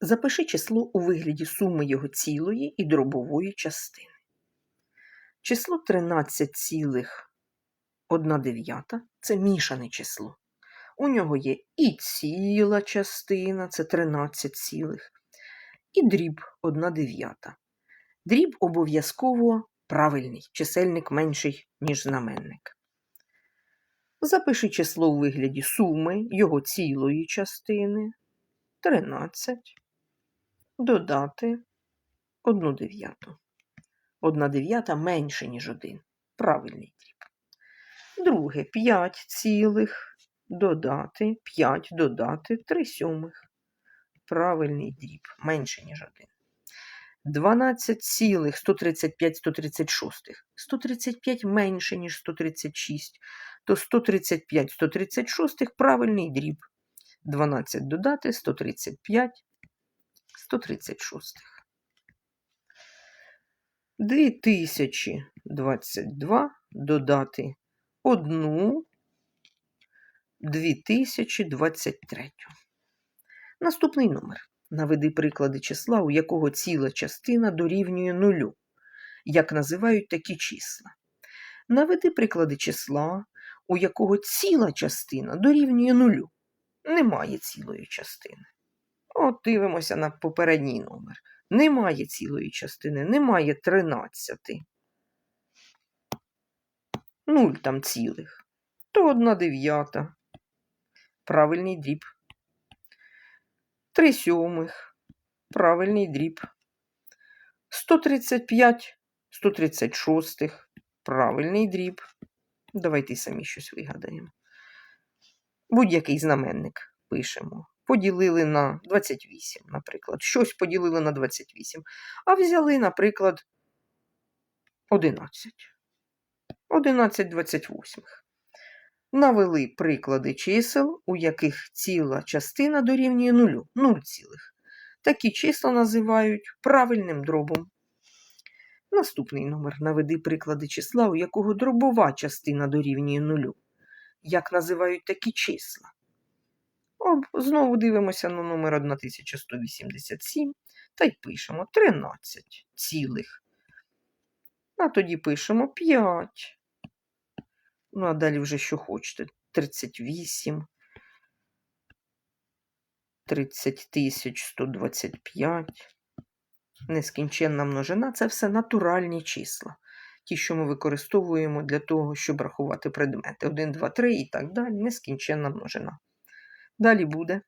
Запиши число у вигляді суми його цілої і дробової частини. Число 13,1 – це мішане число. У нього є і ціла частина, це 13 цілих, і дріб 1 дев'ята. Дріб обов'язково правильний, чисельник менший, ніж знаменник. Запиши число у вигляді суми його цілої частини 13, додати 1 дев'яту. 1 дев'ята менше, ніж 1. Правильний дріб. Друге 5 цілих додати 5 додати 3 сьомих. Правильний дріб менше, ніж 1. 12 цілих 135 136. 135 менше, ніж 136, то 135 136 правильний дріб. 12 додати 135 136. 2022 додати 1 2023. Наступний номер. Наведи приклади числа, у якого ціла частина дорівнює нулю. Як називають такі числа? Наведи приклади числа, у якого ціла частина дорівнює нулю. Немає цілої частини. От дивимося на попередній номер. Немає цілої частини, немає 13. Нуль там цілих. То одна дев'ята. Правильний дріб. Три сьомих. Правильний дріб. 135, 136. Правильний дріб. Давайте самі щось вигадаємо. Будь-який знаменник пишемо. Поділили на 28, наприклад. Щось поділили на 28. А взяли, наприклад, 11. 11 28. Навели приклади чисел, у яких ціла частина дорівнює нулю, 0 цілих. Такі числа називають правильним дробом. Наступний номер. Наведи приклади числа, у якого дробова частина дорівнює нулю. Як називають такі числа? Об, знову дивимося на номер 1187 та й пишемо 13 цілих. А тоді пишемо 5. Ну, а далі вже що хочете. 38, 30 125. Нескінченна множина це все натуральні числа. Ті, що ми використовуємо для того, щоб рахувати предмети. 1, 2, 3 і так далі. Нескінченна множина. Далі буде